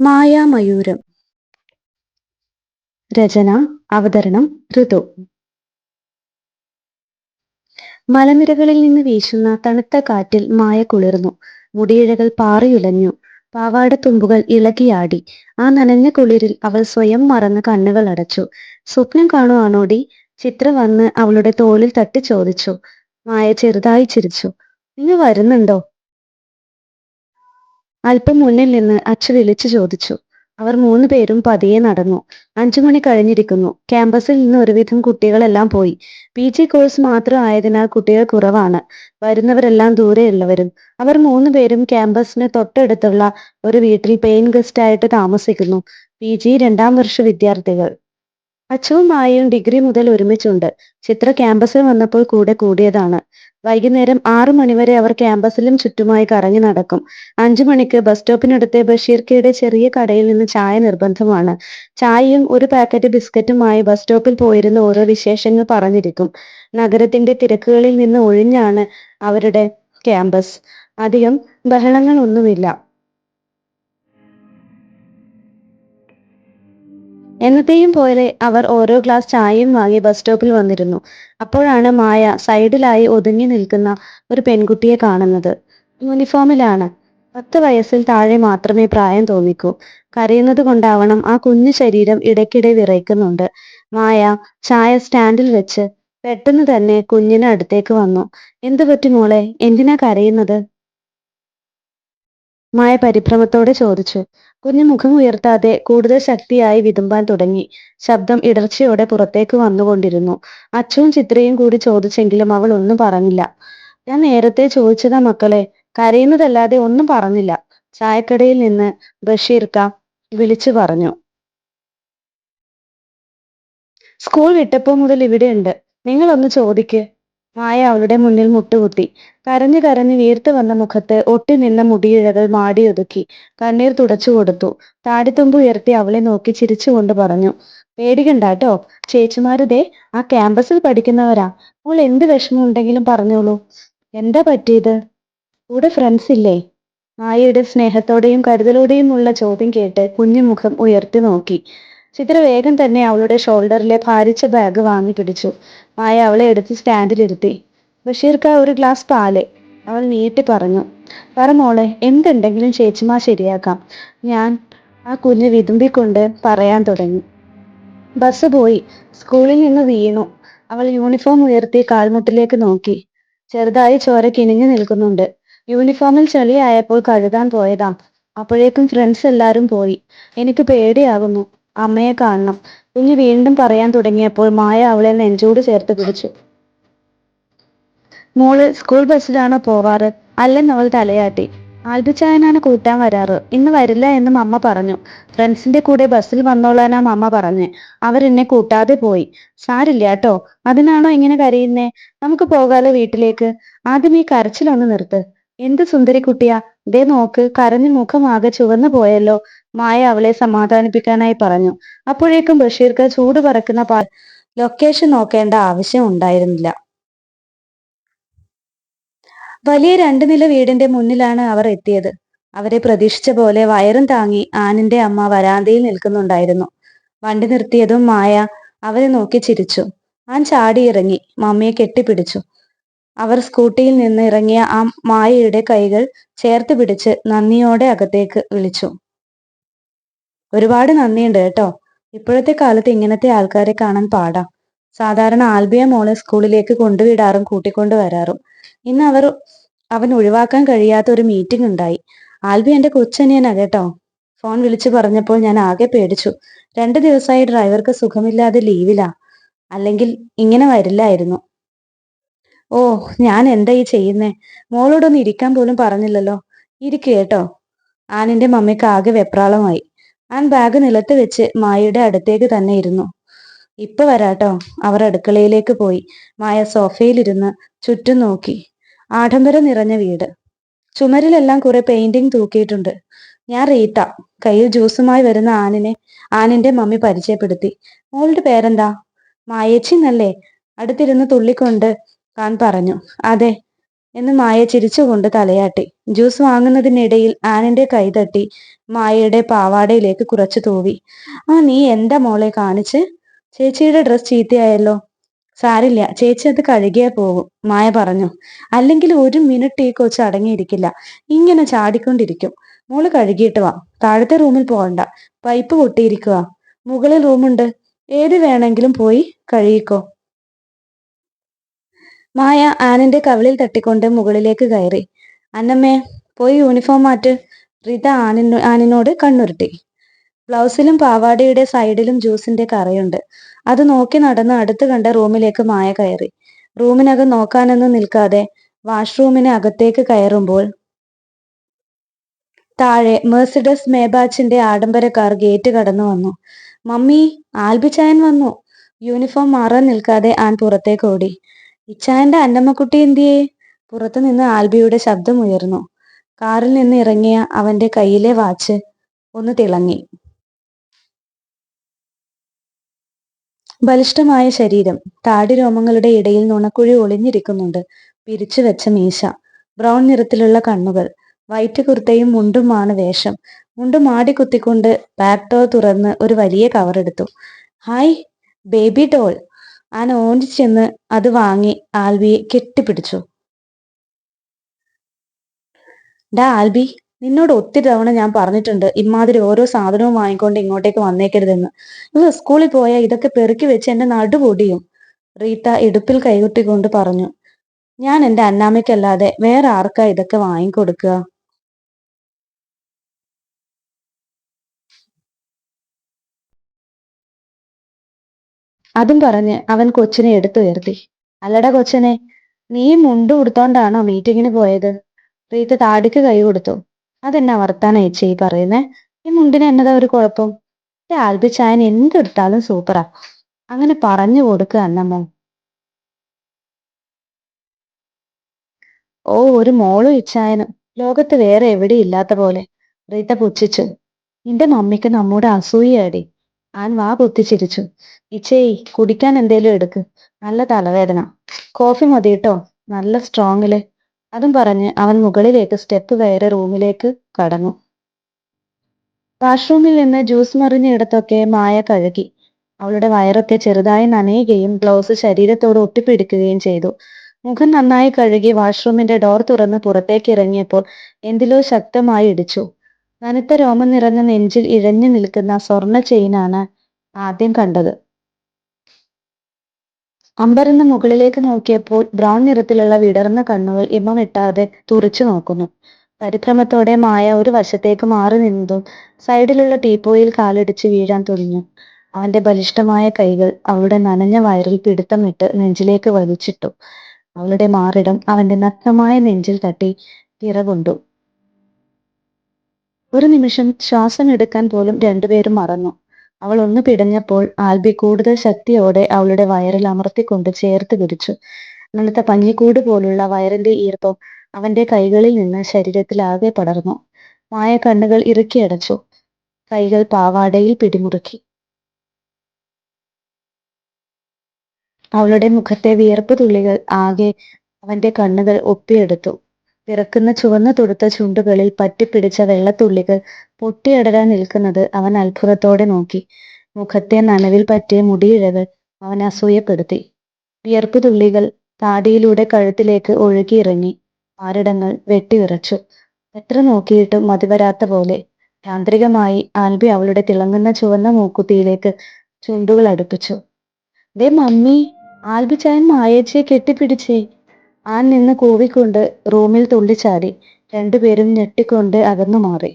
മായാമയൂരം. രചന അവതരണം ഋതു. മലനിരകളിൽ നിന്ന് വീശുന്ന തണുത്ത കാറ്റിൽ മായ കുളിർന്നു. മുടിയിഴകൾ പാറിയുലഞ്ഞു. പാവാടത്തുമ്പുകൾ ഇളകിയാടി. ആ നനഞ്ഞ കുളിരിൽ അവൾ സ്വയം മറന്ന് കണ്ണുകൾ അടച്ചു. സ്വപ്നം കാണുവാണോടി ചിത്ര വന്ന് അവളുടെ തോളിൽ തട്ടി ചോദിച്ചു മായ ചെറുതായി ചിരിച്ചു. നിങ്ങൾ വരുന്നുണ്ടോ? അല്പം മുന്നിൽ നിന്ന് അച്ഛൻ വിളിച്ചു ചോദിച്ചു. അവർ മൂന്ന് പേരും പതിയെ നടന്നു. അഞ്ചു മണി കഴിഞ്ഞിരിക്കുന്നു. ക്യാമ്പസിൽ നിന്ന് ഒരുവിധം കുട്ടികളെല്ലാം പോയി. പി ജി കോഴ്സ് മാത്രം ആയതിനാൽ കുട്ടികൾ കുറവാണ്. വരുന്നവരെല്ലാം ദൂരെയുള്ളവരും. അവർ മൂന്ന് പേരും ക്യാമ്പസിന് തൊട്ടടുത്തുള്ള ഒരു വീട്ടിൽ പെയിൻ ഗസ്റ്റ് ആയിട്ട് താമസിക്കുന്നു. പി ജി രണ്ടാം വർഷ വിദ്യാർത്ഥികൾ. അച്ചുവും മായയും ഡിഗ്രി മുതൽ ഒരുമിച്ചുണ്ട്. ചിത്ര ക്യാമ്പസിൽ വന്നപ്പോൾ കൂടെ കൂടിയതാണ്. വൈകുന്നേരം ആറു മണിവരെ അവർ ക്യാമ്പസിലും ചുറ്റുമായി കറങ്ങി നടക്കും. അഞ്ചു മണിക്ക് ബസ് സ്റ്റോപ്പിനടുത്തെ ബഷീർക്കയുടെ ചെറിയ കടയിൽ നിന്ന് ചായ നിർബന്ധമാണ്. ചായയും ഒരു പാക്കറ്റ് ബിസ്ക്കറ്റുമായി ബസ് സ്റ്റോപ്പിൽ പോയിരുന്ന ഓരോ വിശേഷങ്ങൾ പറഞ്ഞിരിക്കും. നഗരത്തിന്റെ തിരക്കുകളിൽ നിന്ന് ഒഴിഞ്ഞാണ് അവരുടെ ക്യാമ്പസ്. അധികം ബഹളങ്ങളൊന്നുമില്ല. എന്നത്തെയും പോലെ അവർ ഓരോ ഗ്ലാസ് ചായയും വാങ്ങി ബസ് സ്റ്റോപ്പിൽ വന്നിരുന്നു. അപ്പോഴാണ് മായ സൈഡിലായി ഒതുങ്ങി നിൽക്കുന്ന ഒരു പെൺകുട്ടിയെ കാണുന്നത്. യൂണിഫോമിലാണ് പത്ത് വയസ്സിൽ താഴെ മാത്രമേ പ്രായം തോന്നിക്കൂ. കരയുന്നത് കൊണ്ടാവണം ആ കുഞ്ഞു ശരീരം ഇടയ്ക്കിടെ വിറയ്ക്കുന്നുണ്ട്. മായ ചായ സ്റ്റാൻഡിൽ വെച്ച് പെട്ടെന്ന് തന്നെ കുഞ്ഞിന് അടുത്തേക്ക് വന്നു. എന്തു പറ്റി മോളെ? എന്തിനാ കരയുന്നത്? മായ പരിഭ്രമത്തോടെ ചോദിച്ചു. കുഞ്ഞു മുഖം ഉയർത്താതെ കൂടുതൽ ശക്തിയായി വിതുമ്പാൻ തുടങ്ങി. ശബ്ദം ഇടർച്ചയോടെ പുറത്തേക്ക് വന്നുകൊണ്ടിരുന്നു. അച്ഛനും ചിത്രയും കൂടി ചോദിച്ചെങ്കിലും അവൾ ഒന്നും പറഞ്ഞില്ല. ഞാൻ നേരത്തെ ചോദിച്ചതാ മക്കളെ. കരയുന്നതല്ലാതെ ഒന്നും പറഞ്ഞില്ല. ചായക്കടയിൽ നിന്ന് ബഷീർക്ക വിളിച്ചു പറഞ്ഞു. സ്കൂൾ വിട്ടപ്പോ മുതൽ ഇവിടെയുണ്ട്. നിങ്ങളൊന്ന് ചോദിക്ക്. മായ അവളുടെ മുന്നിൽ മുട്ടുകുത്തി. കരഞ്ഞു കരഞ്ഞു വീർത്തു വന്ന മുഖത്ത് ഒട്ടി നിന്ന മുടിയിഴകൾ മാടിയൊതുക്കി കണ്ണീർ തുടച്ചു കൊടുത്തു. താടിത്തുമ്പ് ഉയർത്തി അവളെ നോക്കി ചിരിച്ചുകൊണ്ട് പറഞ്ഞു പേടിക്കണ്ടാട്ടോ. ചേച്ചിമാരുതേ ആ ക്യാമ്പസിൽ പഠിക്കുന്നവരാ. അവൾ എന്ത് വിഷമം ഉണ്ടെങ്കിലും പറഞ്ഞോളൂ. എന്താ പറ്റിയത്? കൂടെ ഫ്രണ്ട്സ് ഇല്ലേ? മായയുടെ സ്നേഹത്തോടെയും കരുതലോടെയും ഉള്ള ചോദ്യം കേട്ട് കുഞ്ഞുമുഖം ഉയർത്തി നോക്കി. ചിത്ര വേഗം തന്നെ അവളുടെ ഷോൾഡറിലെ ഭാരിച്ച ബാഗ് വാങ്ങി പിടിച്ചു. മായ അവളെ എടുത്ത് സ്റ്റാൻഡിലിരുത്തി. ബഷീർക്ക ഒരു ഗ്ലാസ് പാൽ. അവൾ നീട്ടി പറഞ്ഞു. പറ മോളെ എന്തുണ്ടെങ്കിലും ചേച്ചിമാ ശരിയാക്കാം. ഞാൻ ആ കുഞ്ഞ് വിതുമ്പിക്കൊണ്ട് പറയാൻ തുടങ്ങി. ബസ് പോയി. സ്കൂളിൽ നിന്ന് വീണു. അവൾ യൂണിഫോം ഉയർത്തി കാൽമുട്ടിലേക്ക് നോക്കി. ചെറുതായി ചോര കിനിഞ്ഞു നിൽക്കുന്നുണ്ട്. യൂണിഫോമിൽ ചെളിയായപ്പോൾ കഴുകാൻ പോയതാ. അപ്പോഴേക്കും ഫ്രണ്ട്സ് എല്ലാരും പോയി. എനിക്ക് പേടിയാകുന്നു. അമ്മയെ കാണണം. കുഞ്ഞ് വീണ്ടും പറയാൻ തുടങ്ങിയപ്പോൾ മായ അവളെ നെഞ്ചോട് ചേർത്ത് പിടിച്ചു. മോൾ സ്കൂൾ ബസ്സിലാണോ പോവാറ്? അല്ലെന്ന് അവൾ തലയാട്ടി. ആൽബിച്ചായനാണ് കൂട്ടാൻ വരാറ്. ഇന്ന് വരില്ല എന്നും അമ്മ പറഞ്ഞു. ഫ്രണ്ട്സിന്റെ കൂടെ ബസ്സിൽ വന്നോളാനാ അമ്മ പറഞ്ഞ്. അവരെന്നെ കൂട്ടാതെ പോയി. സാരില്ല കേട്ടോ അതിനാണോ ഇങ്ങനെ കരയുന്നേ? നമുക്ക് പോകാലോ വീട്ടിലേക്ക്. ആദ്യം ഈ കരച്ചിലൊന്ന് നിർത്ത്. എന്ത് സുന്ദരി കുട്ടിയാ ദേ നോക്ക് കരഞ്ഞു മുഖമാകെ ചുവന്നു പോയല്ലോ. മായ അവളെ സമാധാനിപ്പിക്കാനായി പറഞ്ഞു. അപ്പോഴേക്കും ബഷീർക്ക് ചൂട് പറക്കുന്ന പാ ലൊക്കേഷൻ നോക്കേണ്ട ആവശ്യം ഉണ്ടായിരുന്നില്ല. വലിയ രണ്ടു നില വീടിന്റെ മുന്നിലാണ് അവർ എത്തിയത്. അവരെ പ്രതീക്ഷിച്ച പോലെ വയറും താങ്ങി ആനിന്റെ അമ്മ വരാന്തയിൽ നിൽക്കുന്നുണ്ടായിരുന്നു. വണ്ടി നിർത്തിയതും മായ അവരെ നോക്കി ചിരിച്ചു. ആൻ ചാടിയിറങ്ങി. മമ്മിയെ കെട്ടിപ്പിടിച്ചു. അവർ സ്കൂട്ടിയിൽ നിന്ന് ഇറങ്ങിയ ആ മായയുടെ കൈകൾ ചേർത്ത് പിടിച്ച് നന്ദിയോടെ അകത്തേക്ക് വിളിച്ചു. ഒരുപാട് നന്ദിയുണ്ട് കേട്ടോ. ഇപ്പോഴത്തെ കാലത്ത് ഇങ്ങനത്തെ ആൾക്കാരെ കാണാൻ പാടാം. സാധാരണ ആൽബിയ മോളെ സ്കൂളിലേക്ക് കൊണ്ടുവിടാറും കൂട്ടിക്കൊണ്ടു വരാറും. ഇന്ന് അവർ അവൻ ഒഴിവാക്കാൻ കഴിയാത്ത ഒരു മീറ്റിംഗ് ഉണ്ടായി. ആൽബി എന്റെ കൊച്ചനിയനാ കേട്ടോ. ഫോൺ വിളിച്ചു പറഞ്ഞപ്പോൾ ഞാൻ ആകെ പേടിച്ചു. രണ്ടു ദിവസമായി ഡ്രൈവർക്ക് സുഖമില്ലാതെ ലീവിലാ. അല്ലെങ്കിൽ ഇങ്ങനെ വരില്ലായിരുന്നു. ഓ ഞാൻ എന്താ ഈ ചെയ്യുന്നേ? മോളോടൊന്ന് ഇരിക്കാൻ പോലും പറഞ്ഞില്ലല്ലോ. ഇരിക്കു കേട്ടോ. ആനിന്റെ മമ്മിക്ക് ആകെ വെപ്രാളമായി. ആൻ ബാഗ് നിലത്ത് വെച്ച് മായയുടെ അടുത്തേക്ക് തന്നെ ഇരുന്നു. ഇപ്പൊ വരാട്ടോ. അവർ അടുക്കളയിലേക്ക് പോയി. മായ സോഫയിലിരുന്ന് ചുറ്റും നോക്കി. ആഡംബരം നിറഞ്ഞ വീട്. ചുമരിലെല്ലാം കുറെ പെയിന്റിംഗ് തൂക്കിയിട്ടുണ്ട്. ഞാൻ റീത്ത കയ്യിൽ ജ്യൂസുമായി വരുന്ന ആനിനെ ആനിന്റെ മമ്മി പരിചയപ്പെടുത്തി. മോളുടെ പേരെന്താ? മായേച്ചി എന്നല്ലേ അടുത്തിരുന്ന് തുള്ളിക്കൊണ്ട് താൻ പറഞ്ഞു. അതെ. എന്ന് മായ ചിരിച്ചുകൊണ്ട് തലയാട്ടി. ജ്യൂസ് വാങ്ങുന്നതിനിടയിൽ ആനിന്റെ കൈതട്ടി മായയുടെ പാവാടയിലേക്ക് കുറച്ചു തൂവി. ആ നീ എന്താ മോളെ കാണിച്ച്? ചേച്ചിയുടെ ഡ്രസ് ചീത്തയായല്ലോ. സാരില്ല ചേച്ചി അത് കഴുകിയേ പോകും മായ പറഞ്ഞു. അല്ലെങ്കിൽ ഒരു മിനിറ്റ് ഈ കൊച്ച് അടങ്ങിയിരിക്കില്ല. ഇങ്ങനെ ചാടിക്കൊണ്ടിരിക്കും. മോൾ കഴുകിയിട്ട് വാ. താഴത്തെ റൂമിൽ പോകണ്ട. പൈപ്പ് പൊട്ടിയിരിക്കുക മുകളിൽ റൂമുണ്ട്. ഏത് വേണമെങ്കിലും പോയി കഴുകിക്കോ. മായ ആനന്റെ കവിളിൽ തട്ടിക്കൊണ്ട് മുകളിലേക്ക് കയറി. അന്നമ്മേ പോയി യൂണിഫോം മാറ്റ് റിത ആനിനോ ആനിനോട് കണ്ണുരുട്ടി. ബ്ലൗസിലും പാവാടയുടെ സൈഡിലും ജ്യൂസിന്റെ കറയുണ്ട്. അത് നോക്കി നടന്ന് അടുത്ത് കണ്ട റൂമിലേക്ക് മായ കയറി. റൂമിനകം നോക്കാനൊന്നും നിൽക്കാതെ വാഷ്റൂമിന് അകത്തേക്ക് കയറുമ്പോൾ താഴെ മെഴ്സിഡസ് മേബാച്ചിന്റെ ആഡംബര കാർ ഗേറ്റ് കടന്നു വന്നു. മമ്മി ആൽബിച്ചായൻ വന്നു. യൂണിഫോം മാറാൻ നിൽക്കാതെ ആൻ പുറത്തേക്ക് ഓടി. ഇച്ചായന്റെ അന്നമ്മക്കുട്ടി എന്തിയേ? പുറത്തു നിന്ന് ആൽബിയുടെ ശബ്ദം ഉയർന്നു. കാറിൽ നിന്ന് ഇറങ്ങിയ അവന്റെ കയ്യിലെ വാച്ച് ഒന്ന് തിളങ്ങി. ബലിഷ്ഠമായ ശരീരം. താടി രോമങ്ങളുടെ ഇടയിൽ നുണക്കുഴി ഒളിഞ്ഞിരിക്കുന്നുണ്ട്. പിരിച്ചു വെച്ച മീശ. ബ്രൗൺ നിറത്തിലുള്ള കണ്ണുകൾ. വൈറ്റ് കുർത്തയും മുണ്ടുമാണ് വേഷം. മുണ്ട് മാടി കുത്തിക്കൊണ്ട് ബാക്ക് ഡോർ തുറന്ന് ഒരു വലിയ കവറെടുത്തു ഹായ് ബേബി ഡോൾ. ആൻ ഓടി ചെന്ന് അത് വാങ്ങി ആൽബിയെ കെട്ടിപ്പിടിച്ചു. ഡാ ആൽബി നിന്നോട് ഒത്തിരി തവണ ഞാൻ പറഞ്ഞിട്ടുണ്ട് ഇമാതിരി ഓരോ സാധനവും വാങ്ങിക്കൊണ്ട് ഇങ്ങോട്ടേക്ക് വന്നേക്കരുതെന്ന്. ഇവ സ്കൂളിൽ പോയാൽ ഇതൊക്കെ പെറുക്കി വെച്ച് എന്റെ നടുപൊടിയും റീത്ത ഇടുപ്പിൽ കൈകൊട്ടിക്കൊണ്ട് പറഞ്ഞു. ഞാൻ എന്റെ അന്നാമ്മയ്ക്കല്ലാതെ വേറെ ആർക്കാ ഇതൊക്കെ വാങ്ങിക്കൊടുക്കുക? അതും പറഞ്ഞ് അവൻ കൊച്ചിനെ എടുത്തുയർത്തി. അല്ലട കൊച്ചനെ നീ മുണ്ട് ഉടുത്തോണ്ടാണോ മീറ്റിങ്ങിന് പോയത്? പ്രീത്ത് താടിക്ക് കൈ കൊടുത്തു. അതെന്നാ വർത്താന ചേച്ചി പറയുന്നേ? ഈ മുണ്ടിന് എന്നതാ ഒരു കുഴപ്പം? ആൽബിച്ചായൻ എന്തെടുത്താലും സൂപ്പറാ. അങ്ങനെ പറഞ്ഞു കൊടുക്കുക അന്നമ്മ. ഓ ഒരു മോളും ഇച്ചായനും. ലോകത്ത് വേറെ എവിടെ ഇല്ലാത്ത പോലെ റീത്ത പുച്ഛിച്ചു. നിന്റെ മമ്മിക്ക് നമ്മുടെ അസൂയയാടി. ആൻ വാ പൊത്തിച്ചിരിച്ചു. ഇച്ചേയ് കുടിക്കാൻ എന്തേലും എടുക്ക്. നല്ല തലവേദന. കോഫി മതി കേട്ടോ നല്ല സ്ട്രോങ്ങിൽ. അതും പറഞ്ഞ് അവൻ മുകളിലേക്ക് സ്റ്റെപ്പ് കയറി റൂമിലേക്ക് കടന്നു. വാഷ്റൂമിൽ നിന്ന് ജ്യൂസ് മറിഞ്ഞിടത്തൊക്കെ മായ കഴുകി. അവളുടെ വയറൊക്കെ ചെറുതായി നനയുകയും ബ്ലൗസ് ശരീരത്തോട് ഒട്ടിപ്പിടിക്കുകയും ചെയ്തു. മുഖം നന്നായി കഴുകി വാഷ്റൂമിന്റെ ഡോർ തുറന്ന് പുറത്തേക്ക് ഇറങ്ങിയപ്പോൾ എന്തിലോ ശക്തമായി ഇടിച്ചു. നനുത്ത രോമം നിറഞ്ഞ നെഞ്ചിൽ ഇഴഞ്ഞു നിൽക്കുന്ന സ്വർണ ചെയിനാണ് ആദ്യം കണ്ടത്. അമ്പരന്ന് മുകളിലേക്ക് നോക്കിയപ്പോൾ ബ്രൗൺ നിറത്തിലുള്ള വിടർന്ന കണ്ണുകൾ ഇമമിട്ടാതെ തുറിച്ചു നോക്കുന്നു. പരിഭ്രമത്തോടെ മായ ഒരു വശത്തേക്ക് മാറി നിന്നതും സൈഡിലുള്ള ടീപ്പോയിൽ കാലിടിച്ച് വീഴാൻ തുടങ്ങി. അവന്റെ ബലിഷ്ഠമായ കൈകൾ അവളുടെ നനഞ്ഞ വയറിൽ പിടുത്തമിട്ട് നെഞ്ചിലേക്ക് വലിച്ചിട്ടു. അവളുടെ മാറിടം അവന്റെ നഗ്നമായ നെഞ്ചിൽ തട്ടി പിറകൊണ്ടു ഒരു നിമിഷം ശ്വാസം എടുക്കാൻ പോലും രണ്ടുപേരും മറന്നു. അവൾ ഒന്ന് പിടഞ്ഞപ്പോൾ ആൽബി കൂടുതൽ ശക്തിയോടെ അവളുടെ വയറിൽ അമർത്തിക്കൊണ്ട് ചേർത്ത് പിടിച്ചു. നനുത്ത പഞ്ഞിക്കൂട് പോലുള്ള വയറിന്റെ ഈർപ്പം അവന്റെ കൈകളിൽ നിന്ന് ശരീരത്തിലാകെ പടർന്നു. മായ കണ്ണുകൾ ഇറുക്കിയടച്ചു കൈകൾ പാവാടയിൽ പിടിമുറുക്കി. അവളുടെ മുഖത്തെ വിയർപ്പ് തുള്ളികൾ ആകെ അവന്റെ കണ്ണുകൾ ഒപ്പിയെടുത്തു. പിറക്കുന്ന ചുവന്ന തുടുത്ത ചുണ്ടുകളിൽ പറ്റിപ്പിടിച്ച വെള്ളത്തുള്ളികൾ പൊട്ടിയടരാൻ നിൽക്കുന്നത് അവൻ അത്ഭുതത്തോടെ നോക്കി. മുഖത്തെ നനവിൽ പറ്റിയ മുടിയിഴകൾ അവൻ അസൂയപ്പെടുത്തി. വിയർപ്പ് തുള്ളികൾ താടിയിലൂടെ കഴുത്തിലേക്ക് ഒഴുകിയിറങ്ങി. ആരിടങ്ങൾ വെട്ടിവിറച്ചു എത്ര നോക്കിയിട്ടും മതിവരാത്ത പോലെ. യാന്ത്രികമായി ആൽബി അവളുടെ തിളങ്ങുന്ന ചുവന്ന മൂക്കുത്തിയിലേക്ക് ചുണ്ടുകൾ അടുപ്പിച്ചു. ദേ മമ്മി ആൽബി ചായൻ മായേച്ചിയെ കെട്ടിപ്പിടിച്ചേ. ആൻ നിന്ന് കൂവിക്കൊണ്ട് റൂമിൽ തുള്ളിച്ചാടി. രണ്ടുപേരും ഞെട്ടിക്കൊണ്ട് അകന്നു മാറി